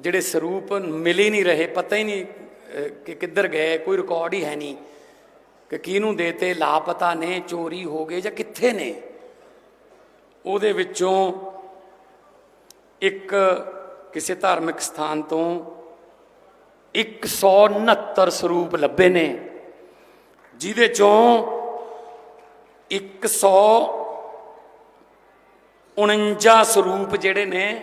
ਜਿਹੜੇ ਸਰੂਪ ਮਿਲ ਹੀ ਨਹੀਂ ਰਹੇ, ਪਤਾ ਹੀ ਨਹੀਂ ਕਿ ਕਿੱਧਰ ਗਏ, ਕੋਈ ਰਿਕਾਰਡ ਹੀ ਹੈ ਨਹੀਂ ਕਿ ਕਿਹਨੂੰ ਦੇਤੇ, ਲਾਪਤਾ ਨੇ, ਚੋਰੀ ਹੋ ਗਏ ਜਾਂ ਕਿੱਥੇ ਨੇ। ਉਹਦੇ ਵਿੱਚੋਂ ਇੱਕ ਕਿਸੇ ਧਾਰਮਿਕ ਸਥਾਨ ਤੋਂ 169 ਸਰੂਪ ਲੱਭੇ ਨੇ, ਜਿਹਦੇ ਚੋਂ 149 ਸਰੂਪ ਜਿਹੜੇ ਨੇ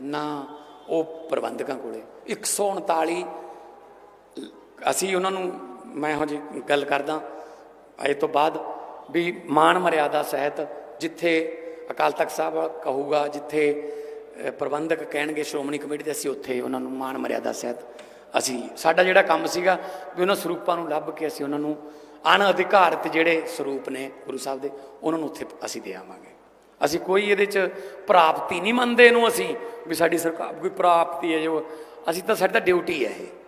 ਨਾ ਉਹ ਪ੍ਰਬੰਧਕਾਂ ਕੋਲੇ। 139 ਅਸੀਂ ਉਹਨਾਂ ਨੂੰ, ਮੈਂ ਇਹੋ ਜਿਹੀ ਗੱਲ ਕਰਦਾ, ਇਹ ਤੋਂ ਬਾਅਦ ਵੀ ਮਾਣ ਮਰਿਆਦਾ ਸਹਿਤ ਜਿੱਥੇ ਅਕਾਲ ਤਖਤ ਸਾਹਿਬ ਕਹੂਗਾ, ਜਿੱਥੇ ਪ੍ਰਬੰਧਕ ਕਹਿਣਗੇ, ਸ਼੍ਰੋਮਣੀ ਕਮੇਟੀ ਦੇ, ਅਸੀਂ ਉੱਥੇ ਉਹਨਾਂ ਨੂੰ ਮਾਣ ਮਰਿਆਦਾ ਸਹਿਤ ਅਸੀਂ, ਸਾਡਾ ਜਿਹੜਾ ਕੰਮ ਸੀਗਾ ਵੀ ਉਹਨਾਂ ਸਰੂਪਾਂ ਨੂੰ ਲੱਭ ਕੇ ਅਸੀਂ ਉਹਨਾਂ ਨੂੰ ਅਣ ਅਧਿਕਾਰਤ ਜਿਹੜੇ ਸਰੂਪ ਨੇ ਗੁਰੂ ਸਾਹਿਬ ਦੇ, ਉਹਨਾਂ ਨੂੰ ਉੱਥੇ ਅਸੀਂ ਦੇ ਆਵਾਂਗੇ। ਅਸੀਂ ਕੋਈ ਇਹਦੇ ਚ ਪ੍ਰਾਪਤੀ ਨਹੀਂ ਮੰਨਦੇ ਇਹਨੂੰ ਅਸੀਂ, ਵੀ ਸਾਡੀ ਸਰਕਾਰ ਕੋਈ ਪ੍ਰਾਪਤੀ ਹੈ ਜੋ, ਅਸੀਂ ਤਾਂ ਸਾਡੀ ਤਾਂ ਡਿਊਟੀ ਹੈ ਇਹ।